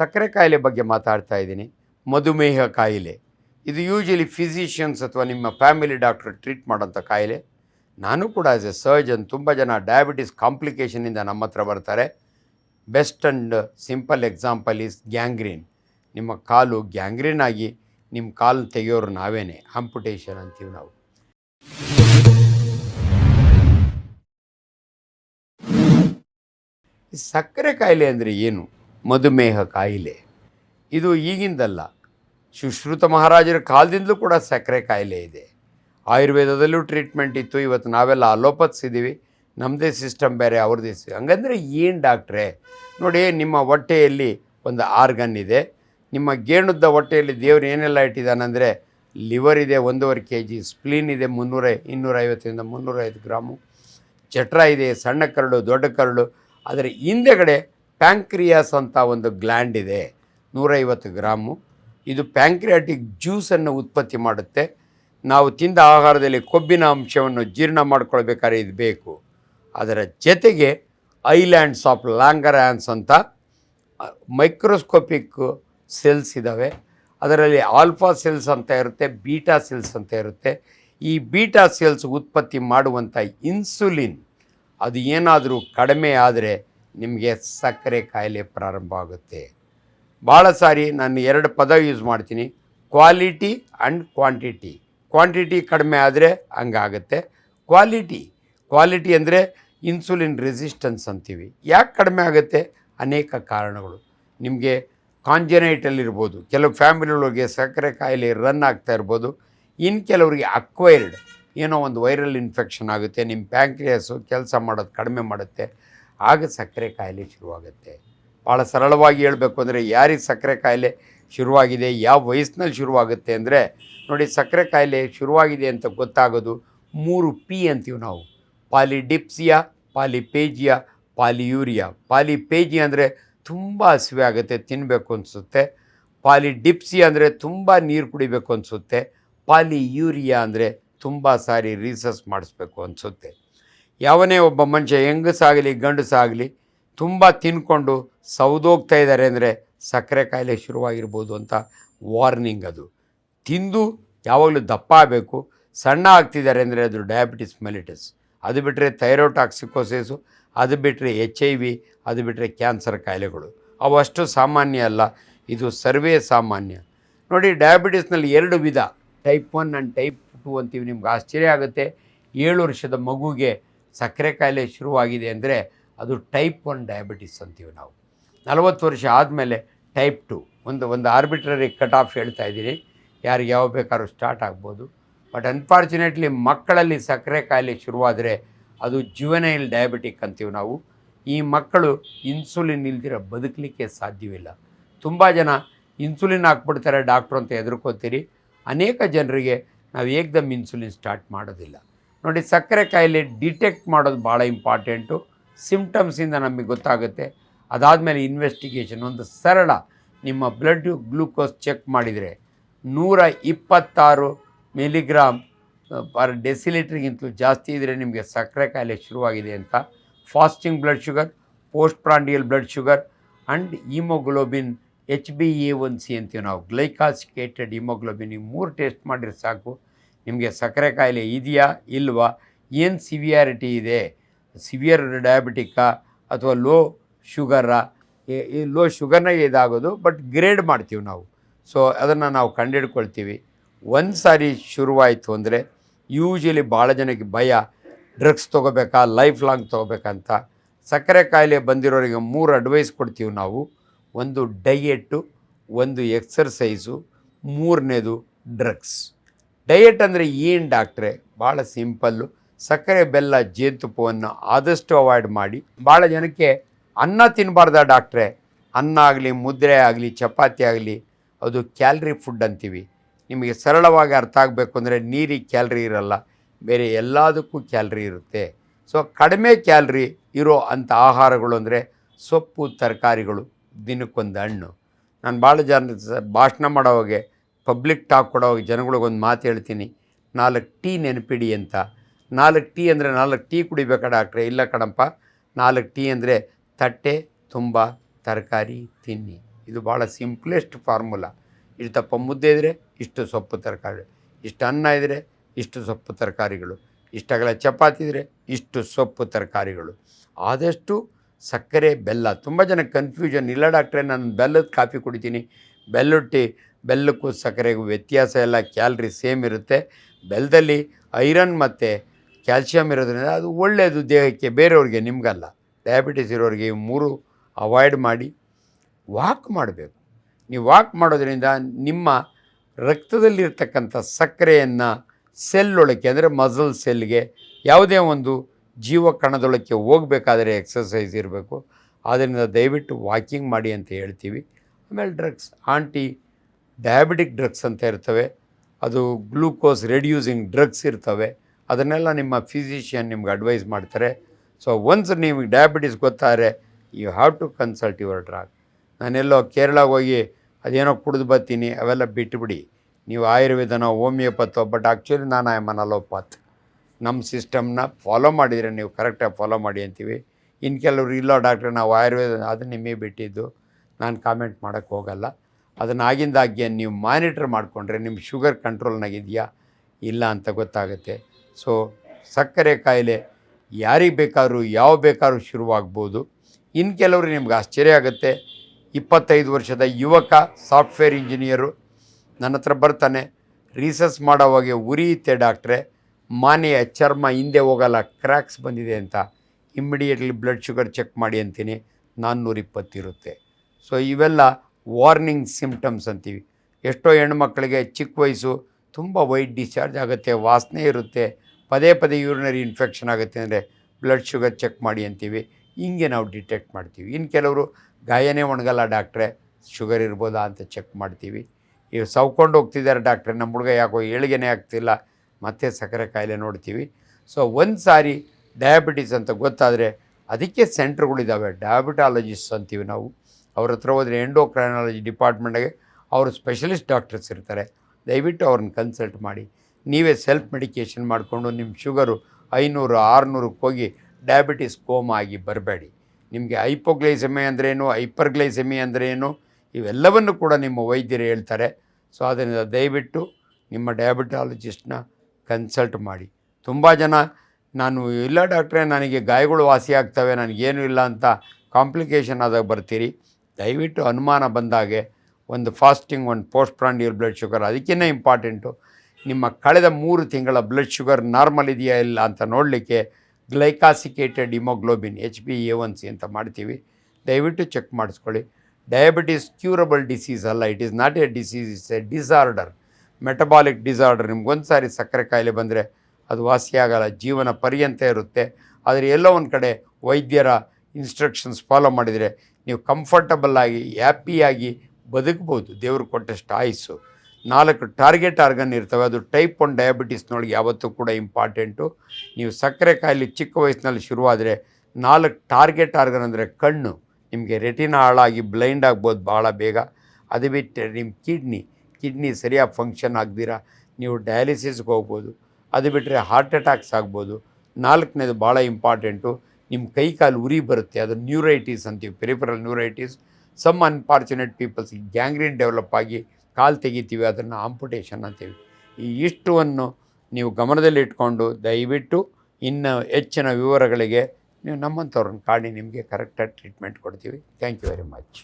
ಸಕ್ಕರೆ ಕಾಯಿಲೆ ಬಗ್ಗೆ ಮಾತಾಡ್ತಾ ಇದ್ದೀನಿ. ಮಧುಮೇಹ ಕಾಯಿಲೆ. ಇದು ಯೂಶಲಿ ಫಿಸಿಷಿಯನ್ಸ್ ಅಥವಾ ನಿಮ್ಮ ಫ್ಯಾಮಿಲಿ ಡಾಕ್ಟರ್ ಟ್ರೀಟ್ ಮಾಡೋಂಥ ಕಾಯಿಲೆ. ನಾನು ಕೂಡ ಆ್ಯಸ್ ಎ ಸರ್ಜನ್ ತುಂಬ ಜನ ಡಯಾಬಿಟಿಸ್ ಕಾಂಪ್ಲಿಕೇಷನಿಂದ ನಮ್ಮ ಹತ್ರ ಬರ್ತಾರೆ. Best and simple example is gangrene ನಿಮ್ಮ ಕಾಲು ಗ್ಯಾಂಗ್ರೀನ್ ಆಗಿ ನಿಮ್ಮ ಕಾಲು ತೆಗೆಯೋರು ನಾವೇನೆ. ಆಂಪುಟೇಷನ್ ಅಂತೀವಿ ನಾವು. ಸಕ್ಕರೆ ಕಾಯಿಲೆ ಅಂದರೆ ಏನು? ಮಧುಮೇಹ ಕಾಯಿಲೆ. ಇದು ಈಗಿಂದಲ್ಲ. ಸುಶ್ರುತ ಮಹಾರಾಜರ ಕಾಲದಿಂದಲೂ ಕೂಡ ಸಕ್ಕರೆ ಕಾಯಿಲೆ ಇದೆ. ಆಯುರ್ವೇದದಲ್ಲೂ ಟ್ರೀಟ್ಮೆಂಟ್ ಇತ್ತು. ಇವತ್ತು ನಾವೆಲ್ಲ ಅಲೋಪತ್ಸ್ ಇದ್ದೀವಿ ನಮ್ಮದೇ ಸಿಸ್ಟಮ್ ಬೇರೆ, ಅವ್ರದ್ದೇ ಹಂಗಂದರೆ ಏನು ಡಾಕ್ಟ್ರೇ? ನೋಡಿ, ನಿಮ್ಮ ಹೊಟ್ಟೆಯಲ್ಲಿ ಒಂದು ಆರ್ಗನ್ ಇದೆ. ನಿಮ್ಮ ಗೇಣುದ್ದ ಹೊಟ್ಟೆಯಲ್ಲಿ ದೇವ್ರು ಏನೆಲ್ಲ ಇಟ್ಟಿದ್ದಾನಂದರೆ ಲಿವರ್ ಇದೆ ಒಂದೂವರೆ ಕೆ ಜಿ ಸ್ಪ್ಲೀನ್ ಇದೆ ಮುನ್ನೂರ, ಇನ್ನೂರೈವತ್ತರಿಂದ ಮುನ್ನೂರೈವತ್ತು ಗ್ರಾಮು. ಚಟ್ರ ಇದೆ, ಸಣ್ಣ ಕರಳು ದೊಡ್ಡ ಕರಳು ಅದರ ಹಿಂದೆಗಡೆ ಪ್ಯಾಂಕ್ರಿಯಾಸ್ ಅಂತ ಒಂದು ಗ್ಲ್ಯಾಂಡ್ ಇದೆ, ನೂರೈವತ್ತು ಗ್ರಾಮು. ಇದು ಪ್ಯಾಂಕ್ರಿಯಾಟಿಕ್ ಜ್ಯೂಸನ್ನು ಉತ್ಪತ್ತಿ ಮಾಡುತ್ತೆ. ನಾವು ತಿಂದ ಆಹಾರದಲ್ಲಿ ಕೊಬ್ಬಿನ ಅಂಶವನ್ನು ಜೀರ್ಣ ಮಾಡ್ಕೊಳ್ಬೇಕಾದ್ರೆ ಇದು ಬೇಕು. ಅದರ ಜೊತೆಗೆ ಐಲ್ಯಾಂಡ್ಸ್ ಆಫ್ ಲ್ಯಾಂಗರ್ಯಾನ್ಸ್ ಅಂತ ಮೈಕ್ರೋಸ್ಕೋಪಿಕ್ ಸೆಲ್ಸ್ ಇದ್ದಾವೆ ಅದರಲ್ಲಿ ಆಲ್ಫಾ ಸೆಲ್ಸ್ ಅಂತ ಇರುತ್ತೆ, ಬೀಟಾ ಸೆಲ್ಸ್ ಅಂತ ಇರುತ್ತೆ. ಈ ಬೀಟಾ ಸೆಲ್ಸ್ ಉತ್ಪತ್ತಿ ಮಾಡುವಂಥ ಇನ್ಸುಲಿನ್, ಅದು ಏನಾದರೂ ಕಡಿಮೆ ಆದರೆ ನಿಮಗೆ ಸಕ್ಕರೆ ಕಾಯಿಲೆ ಪ್ರಾರಂಭ ಆಗುತ್ತೆ. ಭಾಳ ಸಾರಿ ನಾನು ಎರಡು ಪದ ಯೂಸ್ ಮಾಡ್ತೀನಿ. ಕ್ವಾಲಿಟಿ ಆ್ಯಂಡ್ ಕ್ವಾಂಟಿಟಿ ಕ್ವಾಂಟಿಟಿ ಕಡಿಮೆ ಆದರೆ ಹಂಗಾಗುತ್ತೆ. ಕ್ವಾಲಿಟಿ ಕ್ವಾಲಿಟಿ ಅಂದರೆ ಇನ್ಸುಲಿನ್ ರೆಸಿಸ್ಟೆನ್ಸ್ ಅಂತೀವಿ. ಯಾಕೆ ಕಡಿಮೆ ಆಗುತ್ತೆ? ಅನೇಕ ಕಾರಣಗಳು. ನಿಮಗೆ ಕಾಂಜನೈಟಲ್ಲಿರ್ಬೋದು ಕೆಲವು ಫ್ಯಾಮಿಲಿಗಳಿಗೆ ಸಕ್ಕರೆ ಕಾಯಿಲೆ ರನ್ ಆಗ್ತಾ ಇರ್ಬೋದು. ಇನ್ನು ಕೆಲವರಿಗೆ ಅಕ್ವೈರ್ಡ್ ಏನೋ ಒಂದು ವೈರಲ್ ಇನ್ಫೆಕ್ಷನ್ ಆಗುತ್ತೆ. ನಿಮ್ಮ ಪ್ಯಾಂಕ್ರಿಯಸ್ಸು ಕೆಲಸ ಮಾಡೋದು ಕಡಿಮೆ ಮಾಡುತ್ತೆ. ಆಗ ಸಕ್ಕರೆ ಕಾಯಿಲೆ ಶುರುವಾಗುತ್ತೆ. ಭಾಳ ಸರಳವಾಗಿ ಹೇಳಬೇಕು ಅಂದರೆ ಯಾರಿಗೆ ಸಕ್ಕರೆ ಕಾಯಿಲೆ ಶುರುವಾಗಿದೆ, ಯಾವ ವಯಸ್ಸಿನಲ್ಲಿ ಶುರುವಾಗುತ್ತೆ ಅಂದರೆ, ನೋಡಿ ಸಕ್ಕರೆ ಕಾಯಿಲೆ ಶುರುವಾಗಿದೆ ಅಂತ ಗೊತ್ತಾಗೋದು ಮೂರು ಪಿ ಅಂತೀವಿ ನಾವು. ಪಾಲಿಡಿಪ್ಸಿಯಾ, ಪಾಲಿಪೇಜಿಯಾ, ಪಾಲಿಯೂರಿಯಾ. ಪಾಲಿಪೇಜಿ ಅಂದರೆ ತುಂಬ ಹಸಿವೆ ಆಗುತ್ತೆ ತಿನ್ನಬೇಕು ಅನಿಸುತ್ತೆ. ಪಾಲಿಡಿಪ್ಸಿ ಅಂದರೆ ತುಂಬ ನೀರು ಕುಡಿಬೇಕು ಅನಿಸುತ್ತೆ. ಪಾಲಿಯೂರಿಯಾ ಅಂದರೆ ತುಂಬ ಸಾರಿ ರೀಸಸ್ ಮಾಡಿಸ್ಬೇಕು ಅನಿಸುತ್ತೆ. ಯಾವನೇ ಒಬ್ಬ ಮನುಷ್ಯ ಹೆಂಗಸಾಗಲಿ ಗಂಡಸಾಗಲಿ ತುಂಬ ತಿನ್ಕೊಂಡು ಸೌದೋಗ್ತಾ ಇದ್ದಾರೆ ಅಂದರೆ ಸಕ್ಕರೆ ಕಾಯಿಲೆ ಶುರುವಾಗಿರ್ಬೋದು ಅಂತ ವಾರ್ನಿಂಗ್ ಅದು. ತಿಂದು ಯಾವಾಗಲೂ ದಪ್ಪ ಆಗಬೇಕು. ಸಣ್ಣ ಆಗ್ತಿದ್ದಾರೆ ಅಂದರೆ ಅದು ಡಯಾಬಿಟಿಸ್ ಮೆಲಿಟಸ್ ಅದು ಬಿಟ್ಟರೆ ಥೈರೋಟಾಕ್ಸಿಕೋಸಿಸು ಅದು ಬಿಟ್ಟರೆ ಎಚ್ ಐ ವಿ ಅದು ಬಿಟ್ಟರೆ ಕ್ಯಾನ್ಸರ್ ಕಾಯಿಲೆಗಳು. ಅವು ಅಷ್ಟು ಸಾಮಾನ್ಯ ಅಲ್ಲ. ಇದು ಸರ್ವೇ ಸಾಮಾನ್ಯ. ನೋಡಿ ಡಯಾಬಿಟಿಸ್ನಲ್ಲಿ ಎರಡು ವಿಧ. Type one and type two ಅಂತೀವಿ. ನಿಮ್ಗೆ ಆಶ್ಚರ್ಯ ಆಗುತ್ತೆ. ಏಳು ವರ್ಷದ ಮಗುಗೆ ಸಕ್ಕರೆ ಕಾಯಿಲೆ ಶುರುವಾಗಿದೆ ಅಂದರೆ ಅದು ಟೈಪ್ ಒನ್ ಡಯಾಬಿಟಿಸ್ ಅಂತೀವಿ ನಾವು. ನಲವತ್ತು ವರ್ಷ ಆದಮೇಲೆ ಟೈಪ್ ಟು ಒಂದು ಒಂದು ಆರ್ಬಿಟ್ರರಿ ಕಟ್ ಆಫ್ ಹೇಳ್ತಾ ಇದ್ದೀನಿ ಯಾರಿಗೆ ಯಾವ ಬೇಕಾದ್ರೂ ಸ್ಟಾರ್ಟ್ ಆಗ್ಬೋದು. ಬಟ್ ಅನ್ಫಾರ್ಚುನೇಟ್ಲಿ ಮಕ್ಕಳಲ್ಲಿ ಸಕ್ಕರೆ ಕಾಯಿಲೆ ಶುರುವಾದರೆ ಅದು ಜುವೆನೈಲ್ ಡಯಾಬಿಟಿಕ್ ಅಂತೀವಿ ನಾವು. ಈ ಮಕ್ಕಳು ಇನ್ಸುಲಿನ್ ಇಲ್ದಿರೋ ಬದುಕಲಿಕ್ಕೆ ಸಾಧ್ಯವಿಲ್ಲ. ತುಂಬ ಜನ ಇನ್ಸುಲಿನ್ ಹಾಕ್ಬಿಡ್ತಾರೆ ಡಾಕ್ಟ್ರು ಅಂತ ಹೆದರ್ಕೋತೀರಿ. ಅನೇಕ ಜನರಿಗೆ ನಾವು ಏಕ್ದಮ್ ಇನ್ಸುಲಿನ್ ಸ್ಟಾರ್ಟ್ ಮಾಡೋದಿಲ್ಲ. ನೋಡಿ ಸಕ್ಕರೆ ಕಾಯಿಲೆ ಡಿಟೆಕ್ಟ್ ಮಾಡೋದು ಭಾಳ ಇಂಪಾರ್ಟೆಂಟು. ಸಿಂಪ್ಟಮ್ಸಿಂದ ನಮಗೆ ಗೊತ್ತಾಗುತ್ತೆ. ಅದಾದಮೇಲೆ ಇನ್ವೆಸ್ಟಿಗೇಷನ್ ಒಂದು ಸರಳ ನಿಮ್ಮ ಬ್ಲಡ್ ಗ್ಲೂಕೋಸ್ ಚೆಕ್ ಮಾಡಿದರೆ ನೂರ ಇಪ್ಪತ್ತಾರು ಮಿಲಿಗ್ರಾಮ್ ಪರ್ ಡೆಸಿಲೀಟ್ರಿಗಿಂತಲೂ ಜಾಸ್ತಿ ಇದ್ದರೆ ನಿಮಗೆ ಸಕ್ಕರೆ ಕಾಯಿಲೆ ಶುರುವಾಗಿದೆ ಅಂತ. Fasting blood sugar post prandial blood sugar and haemoglobin H B A one C ಅಂತೀವಿ ನಾವು. ಗ್ಲೈಕಾಸಿಕೇಟೆಡ್ ಹಿಮೋಗ್ಲೋಬಿನ್ ಈ ಮೂರು ಟೆಸ್ಟ್ ಮಾಡಿದ್ರೆ ಸಾಕು. ನಿಮಗೆ ಸಕ್ಕರೆ ಕಾಯಿಲೆ ಇದೆಯಾ ಇಲ್ವಾ? ಏನು ಸಿವಿಯಾರಿಟಿ ಇದೆ? ಸಿವಿಯರ್ ಡಯಾಬಿಟಿಕ್ಕಾ ಅಥವಾ ಲೋ ಶುಗರಾ ಲೋ ಶುಗರ್ನಾಗೆ ಇದಾಗೋದು ಬಟ್ ಗ್ರೇಡ್ ಮಾಡ್ತೀವಿ ನಾವು. ಸೊ ಅದನ್ನು ನಾವು ಕಂಡುಹಿಡ್ಕೊಳ್ತೀವಿ ಒಂದು ಸಾರಿ ಶುರುವಾಯಿತು ಅಂದರೆ ಯೂಶಲಿ ಭಾಳ ಜನಕ್ಕೆ ಭಯ ಡ್ರಗ್ಸ್ ತೊಗೋಬೇಕಾ ಲೈಫ್ ಲಾಂಗ್ ತೊಗೋಬೇಕಂತ. ಸಕ್ಕರೆ ಕಾಯಿಲೆ ಬಂದಿರೋರಿಗೆ ಮೂರು ಅಡ್ವೈಸ್ ಕೊಡ್ತೀವಿ ನಾವು. ಒಂದು ಡಯೆಟ್ಟು ಒಂದು ಎಕ್ಸರ್ಸೈಸು ಮೂರನೇದು ಡ್ರಗ್ಸ್ ಡಯೆಟ್ ಅಂದರೆ ಏನು ಡಾಕ್ಟ್ರೆ? ಭಾಳ ಸಿಂಪಲ್ಲು. ಸಕ್ಕರೆ, ಬೆಲ್ಲ, ಜೇನುತುಪ್ಪವನ್ನು ಆದಷ್ಟು ಅವಾಯ್ಡ್ ಮಾಡಿ. ಭಾಳ ಜನಕ್ಕೆ ಅನ್ನ ತಿನ್ನಬಾರ್ದ ಡಾಕ್ಟ್ರೆ. ಅನ್ನ ಆಗಲಿ, ಮುದ್ರೆ ಆಗಲಿ, ಚಪಾತಿ ಆಗಲಿ, ಅದು ಕ್ಯಾಲ್ರಿ ಫುಡ್ ಅಂತೀವಿ. ನಿಮಗೆ ಸರಳವಾಗಿ ಅರ್ಥ ಆಗಬೇಕು ಅಂದರೆ ನೀರಿಗೆ ಕ್ಯಾಲ್ರಿ ಇರಲ್ಲ. ಬೇರೆ ಎಲ್ಲದಕ್ಕೂ ಕ್ಯಾಲ್ರಿ ಇರುತ್ತೆ. ಸೊ, ಕಡಿಮೆ ಕ್ಯಾಲ್ರಿ ಇರೋ ಅಂಥ ಆಹಾರಗಳು ಅಂದರೆ ಸೊಪ್ಪು, ತರಕಾರಿಗಳು ದಿನಕ್ಕೊಂದು ಹಣ್ಣು. ನಾನು ಭಾಳ ಜನ ಭಾಷಣ ಮಾಡೋವಾಗೆ ಪಬ್ಲಿಕ್ ಟಾಕ್ ಕೊಡೋವಾಗ ಜನಗಳಿಗೊಂದು ಮಾತು ಹೇಳ್ತೀನಿ. ನಾಲ್ಕು ಟೀ ನೆನಪಿಡಿ ಅಂತ. ನಾಲ್ಕು ಟೀ ಅಂದರೆ ನಾಲ್ಕು ಟೀ ಕುಡಿಬೇಕಾ ಡಾಕ್ಟ್ರೆ? ಇಲ್ಲ ಕಣಪ್ಪ. ನಾಲ್ಕು ಟೀ ಅಂದರೆ ತಟ್ಟೆ, ತುಂಬ, ತರಕಾರಿ, ತಿನ್ನಿ. ಇದು ಭಾಳ ಸಿಂಪ್ಲೆಸ್ಟ್ ಫಾರ್ಮುಲಾ ಇಷ್ಟಪ್ಪ ಮುದ್ದೆ ಇದ್ದರೆ ಇಷ್ಟು ಸೊಪ್ಪು ತರಕಾರಿ. ಇಷ್ಟು ಅನ್ನ ಇದ್ದರೆ ಇಷ್ಟು ಸೊಪ್ಪು ತರಕಾರಿಗಳು. ಇಷ್ಟಗಳ ಚಪಾತಿ ಇದ್ದರೆ ಇಷ್ಟು ಸೊಪ್ಪು ತರಕಾರಿಗಳು. ಆದಷ್ಟು ಸಕ್ಕರೆ, ಬೆಲ್ಲ. ತುಂಬ ಜನ ಕನ್ಫ್ಯೂಷನ್ ಇಲ್ಲ ಡಾಕ್ಟ್ರೆ. ನಾನು ಬೆಲ್ಲದ ಕಾಫಿ ಕುಡಿತೀನಿ. ಬೆಲ್ಲುಟ್ಟಿ ಬೆಲ್ಲಕ್ಕೂ ಸಕ್ಕರೆಗೂ ವ್ಯತ್ಯಾಸ ಎಲ್ಲ ಕ್ಯಾಲ್ರಿ ಸೇಮ್ ಇರುತ್ತೆ. ಬೆಲ್ಲದಲ್ಲಿ ಐರನ್ ಮತ್ತು ಕ್ಯಾಲ್ಶಿಯಮ್ ಇರೋದ್ರಿಂದ ಅದು ಒಳ್ಳೆಯದು ದೇಹಕ್ಕೆ, ಬೇರೆಯವ್ರಿಗೆ ನಿಮಗಲ್ಲ. ಡಯಾಬಿಟಿಸ್ ಇರೋರಿಗೆ ಮೂರು ಅವಾಯ್ಡ್ ಮಾಡಿ ವಾಕ್ ಮಾಡಬೇಕು. ನೀವು ವಾಕ್ ಮಾಡೋದ್ರಿಂದ ನಿಮ್ಮ ರಕ್ತದಲ್ಲಿರ್ತಕ್ಕಂಥ ಸಕ್ಕರೆಯನ್ನು ಸೆಲ್ಲೊಳಕ್ಕೆ ಅಂದರೆ ಮಸಲ್ ಸೆಲ್ಗೆ ಯಾವುದೇ ಒಂದು ಜೀವ ಕಣದೊಳಕ್ಕೆ ಹೋಗಬೇಕಾದ್ರೆ ಎಕ್ಸಸೈಸ್ ಇರಬೇಕು. ಆದ್ದರಿಂದ ದಯವಿಟ್ಟು ವಾಕಿಂಗ್ ಮಾಡಿ ಅಂತ ಹೇಳ್ತೀವಿ. ಆಮೇಲೆ ಡ್ರಗ್ಸ್, ಆಂಟಿ ಡಯಾಬಿಟಿಕ್ ಡ್ರಗ್ಸ್ ಅಂತ ಇರ್ತವೆ, ಅದು ಗ್ಲೂಕೋಸ್ ರೆಡ್ಯೂಸಿಂಗ್ ಡ್ರಗ್ಸ್ ಇರ್ತವೆ, ಅದನ್ನೆಲ್ಲ ನಿಮ್ಮ ಫಿಸಿಷಿಯನ್ ನಿಮ್ಗೆ ಅಡ್ವೈಸ್ ಮಾಡ್ತಾರೆ. ಸೊ ಒನ್ಸ್ ನಿಮಗೆ ಡಯಾಬಿಟೀಸ್ ಗೊತ್ತಾದರೆ you have to consult your drug ನಾನೆಲ್ಲೋ ಕೇರಳಗೆ ಹೋಗಿ ಅದೇನೋ ಕುಡಿದು ಬರ್ತೀನಿ, ಅವೆಲ್ಲ ಬಿಟ್ಟುಬಿಡಿ ನೀವು ಆಯುರ್ವೇದನೋ, ಹೋಮಿಯೋಪತ್ತೋ ಬಟ್ ಆ್ಯಕ್ಚುಲಿ ನಾನು ಐ ಮನಲೋಪಾತ್ ನಮ್ಮ ಸಿಸ್ಟಮ್ನ ಫಾಲೋ ಮಾಡಿದರೆ ನೀವು ಕರೆಕ್ಟಾಗಿ ಫಾಲೋ ಮಾಡಿ ಅಂತೀವಿ. ಇನ್ನು ಕೆಲವರು ಇಲ್ಲ ಡಾಕ್ಟ್ರೆ, ನಾವು ಆಯುರ್ವೇದ, ಅದು ನಿಮಗೆ ಬಿಟ್ಟಿದ್ದು. ನಾನು ಕಾಮೆಂಟ್ ಮಾಡೋಕ್ಕೆ ಹೋಗಲ್ಲ. ಅದನ್ನು ಆಗಿಂದಾಗ್ಗೆ ನೀವು ಮಾನಿಟ್ರ್ ಮಾಡಿಕೊಂಡ್ರೆ ನಿಮ್ಮ ಶುಗರ್ ಕಂಟ್ರೋಲ್ನಾಗಿದೆಯಾ ಇಲ್ಲ ಅಂತ ಗೊತ್ತಾಗುತ್ತೆ. ಸೊ ಸಕ್ಕರೆ ಕಾಯಿಲೆ ಯಾರಿಗೆ ಬೇಕಾದ್ರೂ, ಯಾವ ಬೇಕಾದ್ರೂ ಶುರುವಾಗ್ಬೋದು. ಇನ್ನು ಕೆಲವರು ನಿಮ್ಗೆ ಆಶ್ಚರ್ಯ ಆಗುತ್ತೆ. ಇಪ್ಪತ್ತೈದು ವರ್ಷದ ಯುವಕ ಸಾಫ್ಟ್ವೇರ್ ಇಂಜಿನಿಯರು ನನ್ನ ಹತ್ರ ಬರ್ತಾನೆ. ರೀಸರ್ಚ್ ಮಾಡೋವಾಗೆ ಉರಿಯುತ್ತೆ ಡಾಕ್ಟ್ರೆ ಮಾನೆಯ ಚರ್ಮ ಹಿಂದೆ ಹೋಗಲ್ಲ ಕ್ರ್ಯಾಕ್ಸ್ ಬಂದಿದೆ ಅಂತ. ಇಮ್ಮಿಡಿಯೇಟ್ಲಿ ಬ್ಲಡ್ ಶುಗರ್ ಚೆಕ್ ಮಾಡಿ ಅಂತೀನಿ. ನಾನ್ನೂರ ಇಪ್ಪತ್ತಿರುತ್ತೆ ಸೊ ಇವೆಲ್ಲ ವಾರ್ನಿಂಗ್ ಸಿಂಪ್ಟಮ್ಸ್ ಅಂತೀವಿ. ಎಷ್ಟೋ ಹೆಣ್ಮಕ್ಳಿಗೆ ಚಿಕ್ಕ ವಯಸ್ಸು ತುಂಬ ವೈಟ್ ಡಿಸ್ಚಾರ್ಜ್ ಆಗುತ್ತೆ, ವಾಸನೆ ಇರುತ್ತೆ, ಪದೇ ಪದೇ ಯೂರಿನರಿ ಇನ್ಫೆಕ್ಷನ್ ಆಗುತ್ತೆ ಅಂದರೆ ಬ್ಲಡ್ ಶುಗರ್ ಚೆಕ್ ಮಾಡಿ ಅಂತೀವಿ. ಹಿಂಗೆ ನಾವು ಡಿಟೆಕ್ಟ್ ಮಾಡ್ತೀವಿ. ಇನ್ನು ಕೆಲವರು ಗಾಯನೇ ಒಣಗಲ್ಲ ಡಾಕ್ಟ್ರೆ, ಶುಗರ್ ಇರ್ಬೋದಾ ಅಂತ ಚೆಕ್ ಮಾಡ್ತೀವಿ. ಇವು ಸವ್ಕೊಂಡು ಹೋಗ್ತಿದ್ದಾರೆ ಡಾಕ್ಟ್ರೆ, ನಮ್ಮ ಹುಡುಗ ಯಾಕೋ ಏಳಿಗೆನೇ ಆಗ್ತಿಲ್ಲ, ಮತ್ತೆ ಸಕ್ಕರೆ ಕಾಯಿಲೆ ನೋಡ್ತೀವಿ. ಸೊ, ಒಂದು ಸಾರಿ ಡಯಾಬಿಟೀಸ್ ಅಂತ ಗೊತ್ತಾದರೆ ಅದಕ್ಕೆ ಸೆಂಟ್ರ್ಗಳಿದ್ದಾವೆ ಡಯಾಬಿಟಾಲಜಿಸ್ಟ್ ಅಂತೀವಿ ನಾವು. ಅವ್ರ ಹತ್ರ ಹೋದರೆ ಎಂಡೋಕ್ರೈನಾಲಜಿ ಡಿಪಾರ್ಟ್ಮೆಂಟ್ಗೆ ಅವರು ಸ್ಪೆಷಲಿಸ್ಟ್ ಡಾಕ್ಟರ್ಸ್ ಇರ್ತಾರೆ. ದಯವಿಟ್ಟು ಅವ್ರನ್ನ ಕನ್ಸಲ್ಟ್ ಮಾಡಿ. ನೀವೇ ಸೆಲ್ಫ್ ಮೆಡಿಕೇಷನ್ ಮಾಡಿಕೊಂಡು ನಿಮ್ಮ ಶುಗರು ಐನೂರು, ಆರುನೂರಕ್ಕೆ ಹೋಗಿ ಡಯಾಬಿಟಿಸ್ ಕೋಮ ಆಗಿ ಬರಬೇಡಿ. ನಿಮಗೆ ಹೈಪೋಗ್ಲೈಸೆಮಿ ಅಂದ್ರೇನು ಹೈಪರ್ಗ್ಲೈಸೆಮಿ ಅಂದ್ರೇನು ಇವೆಲ್ಲವನ್ನು ಕೂಡ ನಿಮ್ಮ ವೈದ್ಯರು ಹೇಳ್ತಾರೆ. ಸೊ ಅದರಿಂದ ದಯವಿಟ್ಟು ನಿಮ್ಮ ಡಯಾಬಿಟಾಲಜಿಸ್ಟ್ನ ಕನ್ಸಲ್ಟ್ ಮಾಡಿ. ತುಂಬ ಜನ ನಾನು, ಇಲ್ಲ ಡಾಕ್ಟ್ರೇ ನನಗೆ ಗಾಯಗಳು ವಾಸಿ ಆಗ್ತವೆ, ನನಗೇನು ಇಲ್ಲ ಅಂತ ಕಾಂಪ್ಲಿಕೇಶನ್ ಆದಾಗ ಬರ್ತೀರಿ. ದಯವಿಟ್ಟು ಅನುಮಾನ ಬಂದಾಗೆ ಒಂದು ಫಾಸ್ಟಿಂಗ್, ಒಂದು ಪೋಸ್ಟ್ ಪ್ರಾಂಡಿಯಲ್ ಬ್ಲಡ್ ಶುಗರ್ ಅದಕ್ಕಿಂತ ಇಂಪಾರ್ಟೆಂಟು ನಿಮ್ಮ ಕಳೆದ ಮೂರು ತಿಂಗಳ ಬ್ಲಡ್ ಶುಗರ್ ನಾರ್ಮಲ್ ಇದೆಯಾ ಇಲ್ಲ ಅಂತ ನೋಡಲಿಕ್ಕೆ glycosylated haemoglobin H B A one C ಅಂತ ಮಾಡ್ತೀವಿ. ದಯವಿಟ್ಟು ಚೆಕ್ ಮಾಡಿಸ್ಕೊಳ್ಳಿ. ಡಯಾಬಿಟಿಸ್ ಕ್ಯೂರಬಲ್ ಡಿಸೀಸ್ ಅಲ್ಲ it is not a disease it's a disorder metabolic disorder ನಿಮ್ಗೊಂದು ಸಾರಿ ಸಕ್ಕರೆ ಕಾಯಿಲೆ ಬಂದರೆ ಅದು ವಾಸಿಯಾಗಲ್ಲ ಜೀವನ ಪರ್ಯಂತ ಇರುತ್ತೆ. ಆದರೆ ಎಲ್ಲೋ ಒಂದು ಕಡೆ ವೈದ್ಯರ ಇನ್ಸ್ಟ್ರಕ್ಷನ್ಸ್ ಫಾಲೋ ಮಾಡಿದರೆ ನೀವು ಕಂಫರ್ಟಬಲ್ ಆಗಿ ಹ್ಯಾಪಿಯಾಗಿ ಬದುಕ್ಬೋದು. ದೇವರು ಕೊಟ್ಟಷ್ಟು ಆಯುಸ್ಸು ನಾಲ್ಕು ಟಾರ್ಗೆಟ್ ಆರ್ಗನ್ ಇರ್ತವೆ. ಅದು ಟೈಪ್ ಒನ್ ಡಯಾಬಿಟಿಸ್ನೊಳಗೆ ಯಾವತ್ತೂ ಕೂಡ ಇಂಪಾರ್ಟೆಂಟು ನೀವು ಸಕ್ಕರೆ ಕಾಯಿಲೆ ಚಿಕ್ಕ ವಯಸ್ಸಿನಲ್ಲಿ ಶುರುವಾದರೆ ನಾಲ್ಕು ಟಾರ್ಗೆಟ್ ಆರ್ಗನ್ ಅಂದರೆ ಕಣ್ಣು. ನಿಮಗೆ ರೆಟಿನ ಹಾಳಾಗಿ ಬ್ಲೈಂಡ್ ಆಗ್ಬೋದು ಭಾಳ ಬೇಗ. ಅದು ಬಿಟ್ಟರೆ ನಿಮ್ಮ ಕಿಡ್ನಿ ಕಿಡ್ನಿ ಸರಿಯಾಗಿ ಫಂಕ್ಷನ್ ಆಗದಿರ? ನೀವು ಡಯಾಲಿಸಿಸ್ಗೆ ಹೋಗ್ಬೋದು. ಅದು ಬಿಟ್ಟರೆ ಹಾರ್ಟ್ ಅಟ್ಯಾಕ್ಸ್ ಆಗ್ಬೋದು. ನಾಲ್ಕನೇದು ಭಾಳ ಇಂಪಾರ್ಟೆಂಟು ನಿಮ್ಮ ಕೈ ಕಾಲು ಉರಿ ಬರುತ್ತೆ. ಅದು ನ್ಯೂರೈಟಿಸ್ ಅಂತೀವಿ. Peripheral neuritis some unfortunate peoples gangrene develop ಆಗಿ ಕಾಲು ತೆಗಿತೀವಿ. ಅದನ್ನು ಆಂಪುಟೇಷನ್ ಅಂತೀವಿ. ಈ ಇಷ್ಟವನ್ನು ನೀವು ಗಮನದಲ್ಲಿ ಇಟ್ಕೊಂಡು ದಯವಿಟ್ಟು ಇನ್ನು ಹೆಚ್ಚಿನ ವಿವರಗಳಿಗೆ ನೀವು ನಮ್ಮಂಥವ್ರನ್ನ ಕಾಡಿ, ನಿಮಗೆ ಕರೆಕ್ಟಾಗಿ ಟ್ರೀಟ್ಮೆಂಟ್ ಕೊಡ್ತೀವಿ. Thank you very much